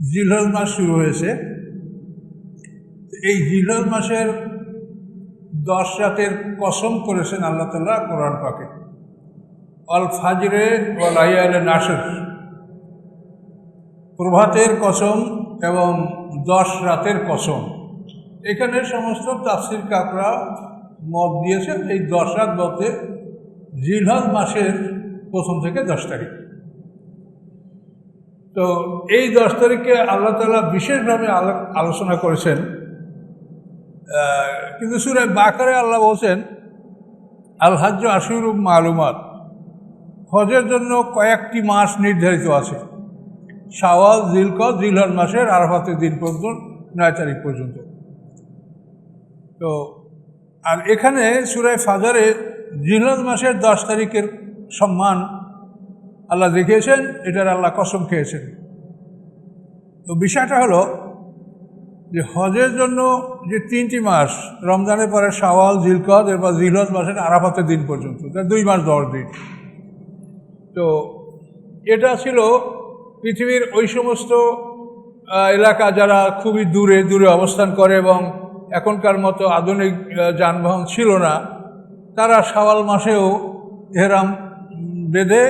জিলহজ মাস শুরু হয়েছে। এই জিলহজ মাসের দশ রাতের কসম করেছেন আল্লাহ তাল্লাহ কোরআন পাকে। অল ফাজরে ও লাইয়ালে নাসর। প্রভাতের কসম এবং দশ রাতের কসম। এখানে সমস্ত তাফসির কাকরা মত দিয়েছেন এই দশ রাত বলতে জিলহজ মাসের প্রথম থেকে দশ তারিখ। তো এই দশ তারিখে আল্লাহ তালা বিশেষভাবে আলো- আলোচনা করেছেন। কিন্তু সুরে বাকারে আল্লাহ বলছেন আল হাজ্য মালুমাত। হজের জন্য কয়েকটি মাস নির্ধারিত আছে। শাওয়াল জিলক জিলহজ মাসের আরাফাতের দিন পর্যন্ত, নয় তারিখ পর্যন্ত। তো, আর এখানে সুরায় ফাজারে জিলহজ মাসের দশ তারিখের সম্মান আল্লাহ দেখিয়েছেন, এটার আল্লাহ কসম খেয়েছেন। তো বিষয়টা হলো যে হজের জন্য যে তিনটি মাস, রমজানের পরে শাওয়াল, জিলকদ, এরপর জিলহজ মাসের আরাফাতের দিন পর্যন্ত তা দুই মাস দশ দিন। তো এটা ছিল পৃথিবীর ওই সমস্ত এলাকা যারা খুবই দূরে দূরে অবস্থান করে এবং এখনকার মতো আধুনিক যানবাহন ছিল না, তারা শাওয়াল মাসেও এহরাম বেঁধে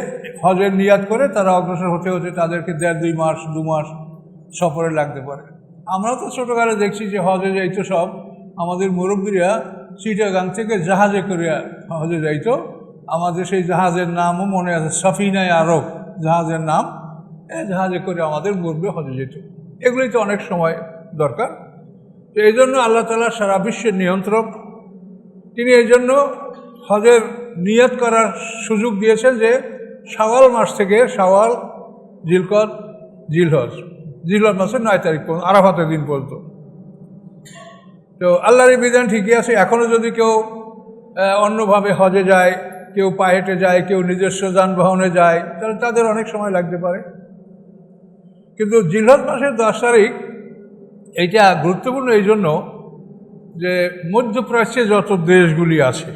হজের নিয়াত করে তারা অগ্রসর হতে হতে তাদেরকে দেড়, দুই মাস, দু মাস সফরে লাগতে পারে। আমরা তো ছোটোকালে দেখছি যে হজে যাইতো সব। আমাদের মুরব্বীরা চিটাগাং থেকে জাহাজে করিয়া হজে যাইতো। আমাদের সেই জাহাজের নামও মনে আছে, সফিনায় আরব জাহাজের নাম। এই জাহাজে করে আমাদের মুরব্বী হজে যেত। এগুলোই তো অনেক সময় দরকার। তো এই জন্য আল্লাহ তালা সারা বিশ্বের নিয়ন্ত্রক, তিনি এই জন্য হজের নিয়ত করার সুযোগ দিয়েছেন যে শাওয়াল মাস থেকে শাওয়াল জিলকদ জিলহজ। জিলহজ মাসের নয় তারিখ পর্যন্ত, আরাফাতের দিন পর্যন্ত। তো আল্লাহর বিধান ঠিকই আছে এখনও যদি কেউ অন্যভাবে হজে যায়, কেউ পায়ে হেঁটে যায়, কেউ নিজস্ব যানবাহনে যায়, তাহলে তাদের অনেক সময় লাগতে পারে। কিন্তু জিলহজ মাসের দশ তারিখ, এইটা গুরুত্বপূর্ণ এই জন্য যে মধ্যপ্রাচ্যে যত দেশগুলি আছে,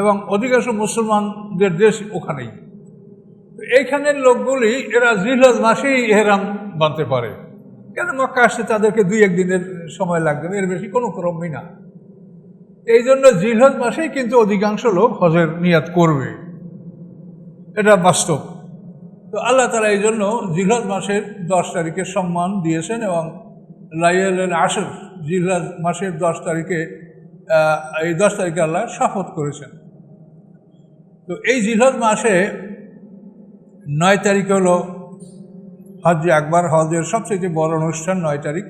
এবং অধিকাংশ মুসলমানদের দেশ ওখানেই। এইখানের লোকগুলি, এরা জিলহজ মাসেই এহরাম বাঁধতে পারে। কেন মক্কা আসতে তাদেরকে দুই একদিনের সময় লাগবে এর বেশি কোনো ক্রমই না। এই জন্য জিলহজ মাসেই কিন্তু অধিকাংশ লোক হজের নিয়াত করবে। এটা বাস্তব। তো আল্লাহ তালা এই জন্য জিলহজ মাসের দশ তারিখে সম্মান দিয়েছেন এবং লাইয়াল আসর জিলহজ মাসের দশ তারিখে এই দশ তারিখে আল্লাহ শপথ করেছেন। তো এই জিলহজ মাসে নয় তারিখ হলো হজ একবার হজের সবচেয়ে বড় অনুষ্ঠান নয় তারিখ,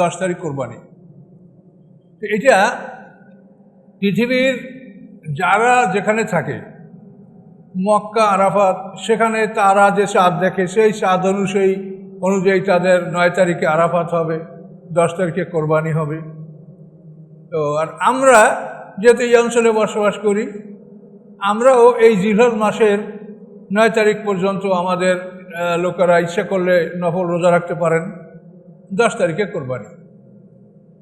দশ তারিখ কোরবানি। তো এটা পৃথিবীর যারা যেখানে থাকে, মক্কা, আরাফাত, সেখানে তারা যে চাঁদ দেখে, সেই চাঁদ অনুযায়ী অনুযায়ী তাদের নয় তারিখে আরাফাত হবে, দশ তারিখে কোরবানি হবে। তো আর আমরা যেহেতু এই অঞ্চলে বসবাস করি, আমরাও এই জিলহজ মাসের নয় তারিখ পর্যন্ত আমাদের লোকেরা ইচ্ছা করলে নফল রোজা রাখতে পারেন। দশ তারিখে কোরবানি।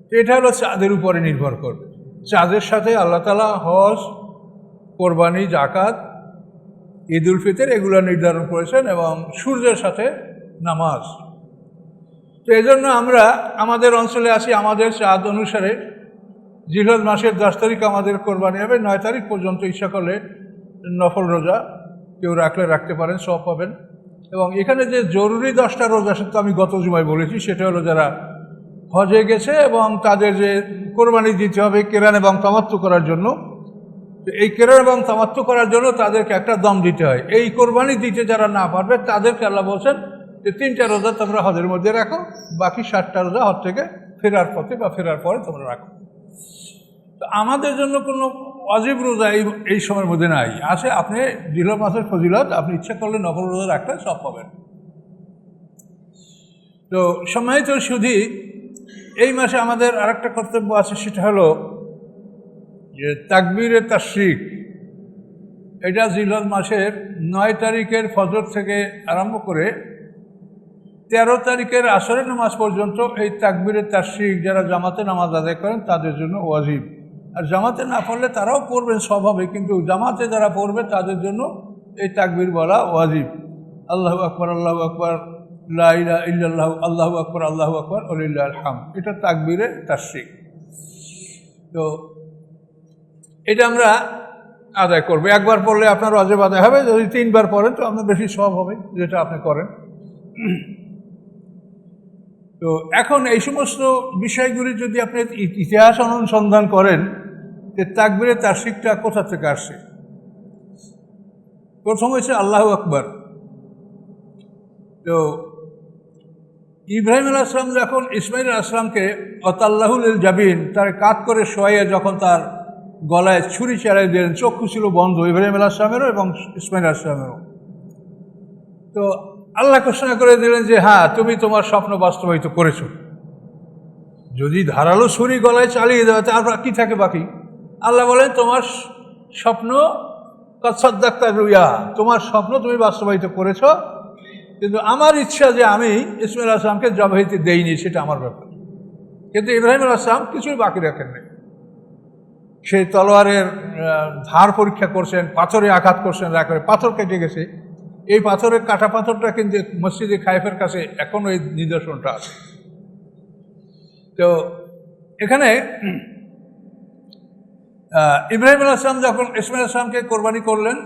তো এটা হলো চাঁদের উপরে নির্ভর করবে। চাঁদের সাথে আল্লাহ তালা হজ, কোরবানি জাকাত ঈদ উল ফিতর এগুলো নির্ধারণ করেছেন এবং সূর্যের সাথে নামাজ। তো এই জন্য আমরা আমাদের অঞ্চলে আসি আমাদের চাঁদ অনুসারে জিলহজ মাসের দশ তারিখ আমাদের কোরবানি হবে, নয় তারিখ পর্যন্ত ইচ্ছা করলে নফল রোজা কেউ রাখলে রাখতে পারেন, সব পাবেন। এবং এখানে যে জরুরি দশটা রোজা তো আমি গত জুমায় বলেছি, সেটা হলো যারা হজে গেছে এবং তাদের যে কোরবানি দিতে হবে কেরান এবং তামাত্ম করার জন্য এই কেরান এবং তামাত্ম করার জন্য তাদেরকে একটা দম দিতে হয়। এই কোরবানি দিতে যারা না পারবে, তাদেরকে আল্লাহ বলছেন যে তিনটা রোজা তোমরা হজের মধ্যে রাখো, বাকি ষাটটা রোজা হজ থেকে ফেরার পথে বা ফেরার পরে তোমরা রাখো। তো আমাদের জন্য কোনো অজীব রোজা এই এই সময়ের মধ্যে নাই। আছে, আপনি জিল মাসের ফজিলত, আপনি ইচ্ছা করলে নকল রোজা রাখলে সব পাবেন। তো সম্মানিত শুধু এই মাসে আমাদের আরেকটা কর্তব্য আছে, সেটা হলো যে তাকবীরে তাশরিক। এটা জিলহজ মাসের নয় তারিখের ফজর থেকে আরম্ভ করে তেরো তারিখের আসরের নামাজ পর্যন্ত এই তাকবীরের তাশরিক যারা জামাতে নামাজ আদায় করেন, তাদের জন্য ওয়াজিব। আর জামাতে না পড়লে তারাও পড়বেন স্বভাবে, কিন্তু জামাতে যারা পড়বে তাদের জন্য এই তাকবির বলা ওয়াজিব। আল্লাহ আকবর আল্লাহ আকবর, লা ইলাহা ইল্লাল্লাহু, আল্লাহু আকবার আল্লাহু আকবার অলিল্লাহ হাম এটা তাকবীরে তাশরিক তো এটা আমরা আদায় করব। একবার পড়লে আপনার অজেব আদায় হবে, যদি তিনবার পড়েন তো আপনার বেশি সব হবে, যেটা আপনি করেন। তো এখন এই সমস্ত বিষয়গুলি যদি আপনি ইতিহাস অনুসন্ধান করেন যে তাকবিরে তার্শিকটা কোথা থেকে আসছে প্রথম হচ্ছে আল্লাহ আকবর। তো ইব্রাহিম আসলাম যখন ইসমাইল আসলামকে অতাল্লাহুল জাবিন, তার কাত করে শোয়াইয়া যখন তার গলায় ছুরি চালাই দিলেন, চক্ষু ছিল বন্ধ ইব্রাহিম আসলামেরও এবং ইসমাইল আসলামেরও তো আল্লাহ ঘোষণা করে দিলেন যে হ্যাঁ তুমি তোমার স্বপ্ন বাস্তবায়িত করেছ। যদি ধারালো ছুরি গলায় চালিয়ে দেওয়া তারপর কি থাকে বাকি? আল্লাহ বলেন, তোমার স্বপ্ন রুইয়া, তোমার স্বপ্ন তুমি বাস্তবায়িত করেছ। কিন্তু আমার ইচ্ছা যে আমি ইসমাইল আসলামকে জবাহিতে দেইনি, সেটা আমার ব্যাপার। কিন্তু ইব্রাহিম আসলাম কিছুই বাকি রাখেন নাই। সেই তলোয়ারের ধার পরীক্ষা করছেন, পাথরে আঘাত করছেন রাখ পাথর কেটে গেছে। এই পাথরের কাটা পাথরটা কিন্তু মসজিদে খাইফের কাছে এখনও এই নিদর্শনটা আছে। তো এখানে ইব্রাহিম আসলাম যখন ইসমাইল আসলামকে কোরবানি করলেন,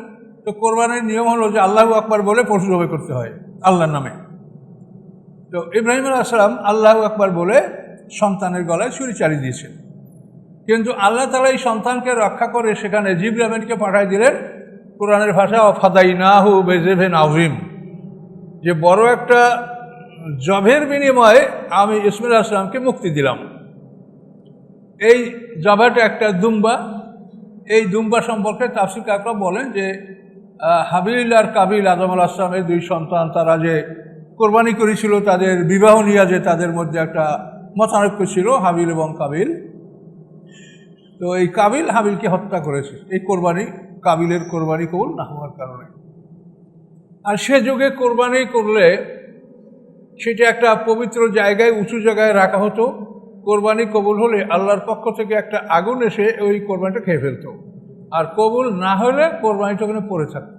তো কোরবানির নিয়ম হলো যে আল্লাহ আকবার বলে পশু করতে হয় আল্লাহর নামে। তো ইব্রাহিম আসলাম আল্লাহ আকবার বলে সন্তানের গলায় ছুরি চালিয়ে দিয়েছেন। কিন্তু আল্লাহ তালা এই সন্তানকে রক্ষা করে সেখানে জিব্রাহিমকে পাঠাই দিলেন কোরআনের ভাষা অফাদাই নাহু বেজেভেন আউজিম যে বড় একটা জবের বিনিময়ে আমি ইসমাইল আসলামকে মুক্তি দিলাম। এই জবাটা একটা দুম্বা। এই দুম্বা সম্পর্কে তাফসির কাকরা বলেন যে হাবিল আর কাবিল আদম আল আসলামের দুই সন্তান, তারা যে কোরবানি করেছিল, তাদের বিবাহ নিয়ে যে তাদের মধ্যে একটা মতানৈক্য ছিল, হাবিল এবং কাবিল। তো এই কাবিল হাবিলকে হত্যা করেছে। এই কোরবানি কাবিলের কোরবানি কবুল না হওয়ার কারণে। আর সে যুগে কোরবানি করলে সেটা একটা পবিত্র জায়গায়, উঁচু জায়গায় রাখা হতো। কোরবানি কবুল হলে আল্লাহর পক্ষ থেকে একটা আগুন এসে ওই কোরবানিটা খেয়ে ফেলতো। আর কবুল না হলে কোরবানিটা ওখানে পড়ে থাকত।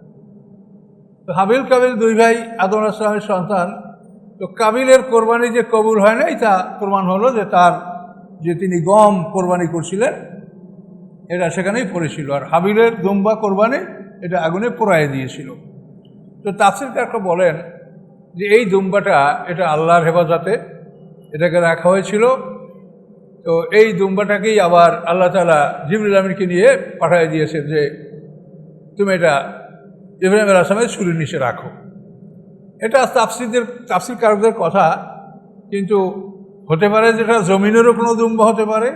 তো হাবিল কাবিল দুই ভাই, আদম আসলামের সন্তান, তো কাবিলের কোরবানি যে কবুল হয় নাই তা প্রমাণ হলো যে তার, যে তিনি গম কোরবানি করছিলেন এটা সেখানেই পড়েছিল। আর হাবিলের দুম্বা কোরবানি এটা আগুনে পোড়ায় দিয়েছিল। তো তাফসির কাকা বলেন যে এই দুম্বাটা এটা আল্লাহর হেফাজতে এটাকে রাখা হয়েছিল। তো এই দুম্বাটাকেই আবার আল্লাহ তালা জিবরুল নিয়ে পাঠিয়ে দিয়েছে যে তুমি এটা ইব্রাহিম আল আসলামের ছুরির নিচে রাখো। এটা তাফসিরদের তাফসির কারকদের কথা, কিন্তু হতে পারে যেটা জমিনেরও কোনো দুম্বা হতে পারে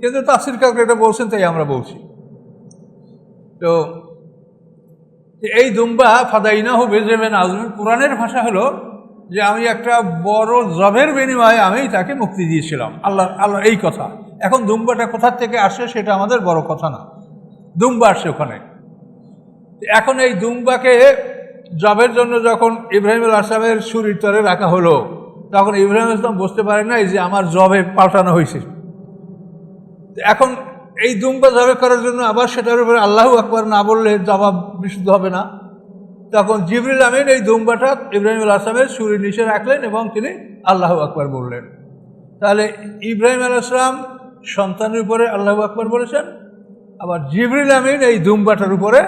কিন্তু তাফসির কারক এটা বলছেন, তাই আমরা বলছি। তো এই দুম্বা ফাদাইনা হবে যেবেন আজমের কোরআনের ভাষা হলো যে আমি একটা বড় জবের বিনিময়ে আমি তাকে মুক্তি দিয়েছিলাম। আল্লাহ আল্লাহ, এই কথা। এখন দুম্বাটা কোথার থেকে আসে সেটা আমাদের বড় কথা না। দুম্বা আসে ওখানে। এখন এই দুম্বাকে জবের জন্য যখন ইব্রাহিম আসলামের সুরির তরে রাখা হলো, তখন ইব্রাহিম আসলাম বুঝতে পারেন নাই যে আমার জবে পাল্টানো হয়েছে। এখন এই দুম্বা জবে করার জন্য আবার সেটার উপরে আল্লাহ আকবর না বললে জবাব বিশুদ্ধ হবে না। তখন জিবরুল আমিন এই দুম্বাটা ইব্রাহিম আল আসলামের সুরির নিচে রাখলেন এবং তিনি আল্লাহ আকবর বললেন। তাহলে ইব্রাহিম আল আসলাম সন্তানের উপরে আল্লাহ আকবর বলেছেন, আবার জিবরুল আমিন এই দুম্বাটার উপরে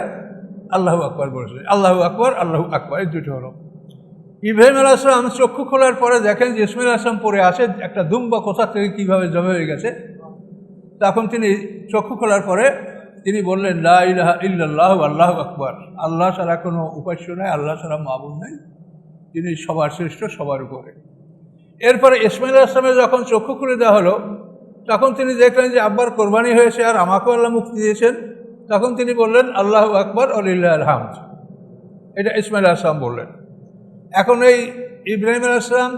আল্লাহ আকবর বলেছেন। আল্লাহ আকবর আল্লাহ আকবর, এই দুটো হলো। ইব্রাহিম আল আসলাম চক্ষু খোলার পরে দেখেন যে ইসমাইল আসলাম পরে আসে একটা দুম্বা কোথা থেকে কীভাবে জমে হয়ে গেছে তখন তিনি চক্ষু খোলার পরে তিনি বললেন, লা আল্লাহ আকবর। আল্লাহ ছাড়া কোনো উপাস্য নাই, আল্লাহ ছাড়া মাবুদ নাই। তিনি সবার শ্রেষ্ঠ, সবার উপরে। এরপরে ইসমাইল আসলামের যখন চক্ষু খুলে দেওয়া হলো, তখন তিনি দেখলেন যে আব্বার কোরবানি হয়েছে আর আমাকেও আল্লাহ মুক্তি দিয়েছেন। তখন তিনি বললেন, আল্লাহ আকবর আলিল্লাহ আলহামদ। এটা ইসমাইল আসলাম বললেন। এখন এই ইব্রাহিম আসলাম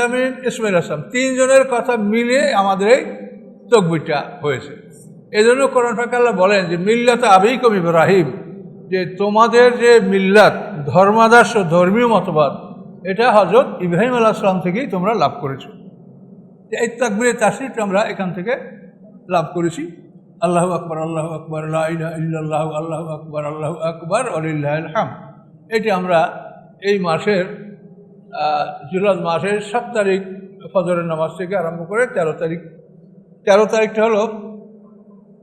আমিন, ইসমাইল আসলাম তিনজনের কথা মিলিয়ে আমাদের এই তকবিরটা হয়েছে। এই জন্য কোরআন ফাঁকাল্লাহ বলেন যে, মিল্লাত আবিকম ইব্রাহিম, যে তোমাদের যে মিল্লাত, ধর্মাদর্শ, ধর্মীয় মতবাদ, এটা হজরত ইব্রাহিম আল্লাহ সালাম থেকেই তোমরা লাভ করেছ। এই তাকবিরের তাসিরটা আমরা এখান থেকে লাভ করেছি। আল্লাহ আকবর আল্লাহ আকবর ইল্লাহ আল্লাহ আকবর আল্লাহ আকবর আলিল্লাহ হাম এটি আমরা এই মাসের জুলাদ মাসের সাত তারিখ ফজরের নামাজ থেকে আরম্ভ করে তেরো তারিখ তেরো তারিখটা হলো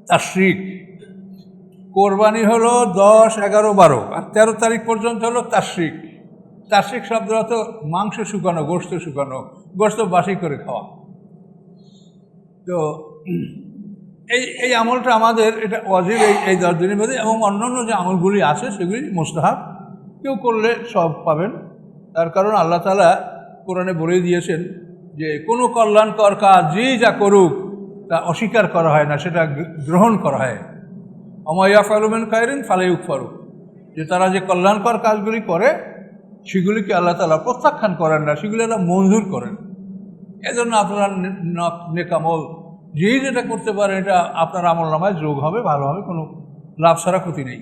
তাশ্রিক কোরবানি হলো দশ, এগারো, বারো। আর তেরো তারিখ পর্যন্ত হলো তাশ্রিক তাশ্রিক শব্দ অর্থ মাংস শুকানো গোস্ত শুকানো গোস্ত বাসি করে খাওয়া। তো এই এই আমলটা আমাদের এটা অজিব এই এই দশ দিনের মধ্যে এবং অন্যান্য যে আমলগুলি আছে সেগুলি মোস্তাহাব। কেউ করলে সব পাবেন। তার কারণ আল্লাহ তালা কোরআনে বলে দিয়েছেন যে, কোনো কল্যাণকর কাজ যে যা করুক তা অস্বীকার করা হয় না, সেটা গ্রহণ করা হয়। অমাইয়া ফালুমেন কায়রিন ফালাইউক ফারুক যে তারা যে কল্যাণকর কাজগুলি করে, সেগুলিকে আল্লাহ তালা প্রত্যাখ্যান করেন না, সেগুলি এরা মঞ্জুর করেন। এজন্য আপনার নেকামল, যেই যেটা করতে পারেন, এটা আপনার আমল নামায় যোগ হবে, ভালো হবে, কোনো লাভ ছাড়া ক্ষতি নেই।